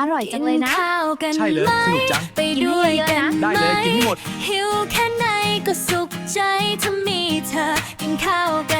อร่อยจังเลยนะ กิข้าวกันใช่เลยไหมสนุกจัง ไปด้วยกันได้เลยกินให้หมด หิวแค่ไหนก็สุขใจถ้ามีเธอกินข้าวกัน